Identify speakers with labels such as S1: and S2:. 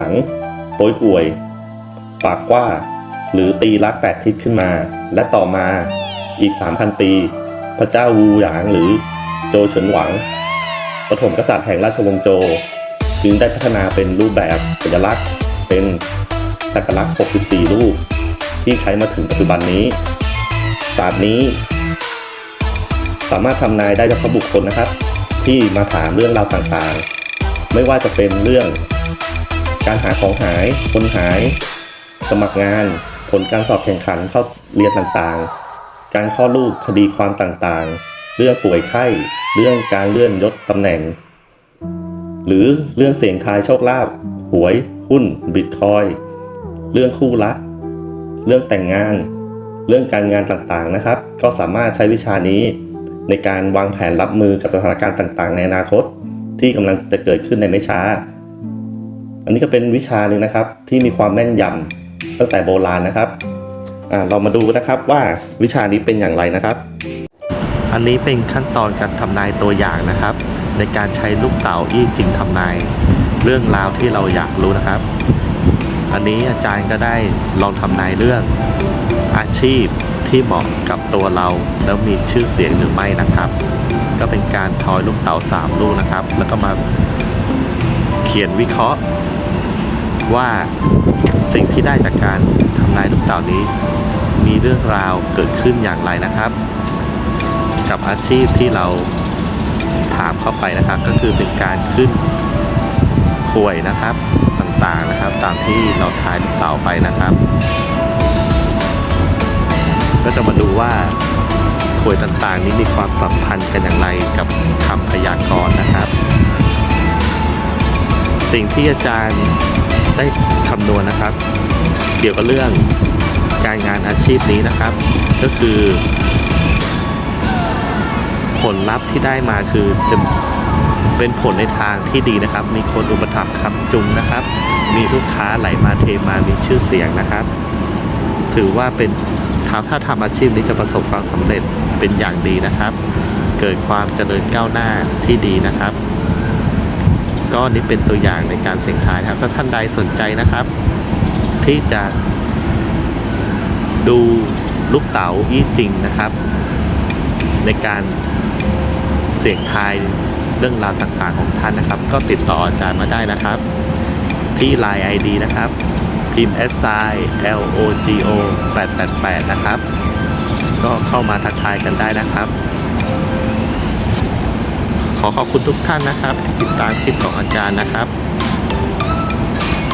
S1: หลังโป้ยป่วย ปากกว้า หรือตีรักแปดทิศขึ้นมา และต่อมาอีก 3,000 ปี พระเจ้าวูหยางหรือโจเฉินหวัง ปฐมกษัตริย์แห่งราชวงศ์โจ จึงได้พัฒนาเป็นรูปแบบสัญลักษณ์ เป็นสักลักษณ์ 64 รูป ที่ใช้มาถึงปัจจุบันนี้ศาสตร์นี้ สามารถทำนายได้เฉพาะบุคคลนะครับ ที่มาถามเรื่องราวต่างๆ ไม่ว่าจะเป็นเรื่อง การหาของหาย คนหาย สมัครงาน ผลการสอบแข่งขันเข้าเรียนต่างๆ การข้อลูกคดีความต่างๆ เรื่องป่วยไข้ เรื่องการเลื่อนยศตำแหน่ง หรือเรื่องเสียงทายโชคลาภหวย หุ้น บิตคอย เรื่องคู่รัก เรื่องแต่งงาน เรื่องการงานต่างๆนะครับ ก็สามารถใช้วิชานี้ ในการวางแผนรับมือกับสถานการณ์ต่างๆ ในอนาคต ที่กำลังจะเกิดขึ้นในไม่ช้า อันนี้ก็เป็นวิชาหนึ่งนะครับ ที่มีความแม่นยำตั้งแต่โบราณนะครับอ่าเรามาดูนะครับว่าวิชานี้เป็นอย่างไรนะครับ
S2: อันนี้เป็นขั้นตอนการทำนายตัวอย่างนะครับ ในการใช้ลูกเต๋าอี้จริงทำนาย เรื่องราวที่เราอยากรู้นะครับ อันนี้อาจารย์ก็ได้ลองทำนายเรื่องอาชีพที่เหมาะกับตัวเรา แล้วมีชื่อเสียงหรือไม่นะครับ ก็เป็นการทอยลูกเต๋าสามลูกนะครับ แล้วก็มาเขียนวิเคราะห์ ว่าสิ่งที่ได้จากการทำนายลูกเต๋านี้ มีเรื่องราวเกิดขึ้นอย่างไรนะครับ กับอาชีพที่เราถามเข้าไปนะครับ ก็คือเป็นการขึ้นขวยนะครับต่างๆนะครับ ตามที่เราทายลูกเต๋าไปนะครับ ก็จะมาดูว่าขวยต่างๆ นี้มีความสัมพันธ์กันอย่างไรกับคำพยากรณ์นะครับ สิ่งที่อาจารย์ ได้คำนวณนะครับ เกี่ยวกับเรื่องการงานอาชีพนี้นะครับ ก็คือ ผลลัพธ์ที่ได้มาคือจะเป็นผลในทางที่ดีนะครับ มีคนอุปถัมภ์ค้ำจุงนะครับ มีลูกค้าไหลมาเทมามีชื่อเสียงนะครับ ถือว่าเป็นถ้าถ้าทำอาชีพนี้จะประสบความสำเร็จเป็นอย่างดีนะครับ เกิดความเจริญก้าวหน้าที่ดีนะครับ ก็นี่เป็นตัวอย่างในการเสี่ยงทายครับ ถ้าท่านใดสนใจนะครับ ที่จะ ดูลูกเต๋าอี้จริงนะครับ ในการเสี่ยงทายเรื่องราวต่างๆของท่านนะครับ ก็ติดต่ออาจารย์มาได้นะครับ ที่ Line ID นะครับ พิมพ์ s i l o g o 888 นะครับ ก็เข้ามาทักทายกันได้นะครับ ขอขอบคุณทุกท่านนะครับที่ติดตามคลิปของอาจารย์นะครับ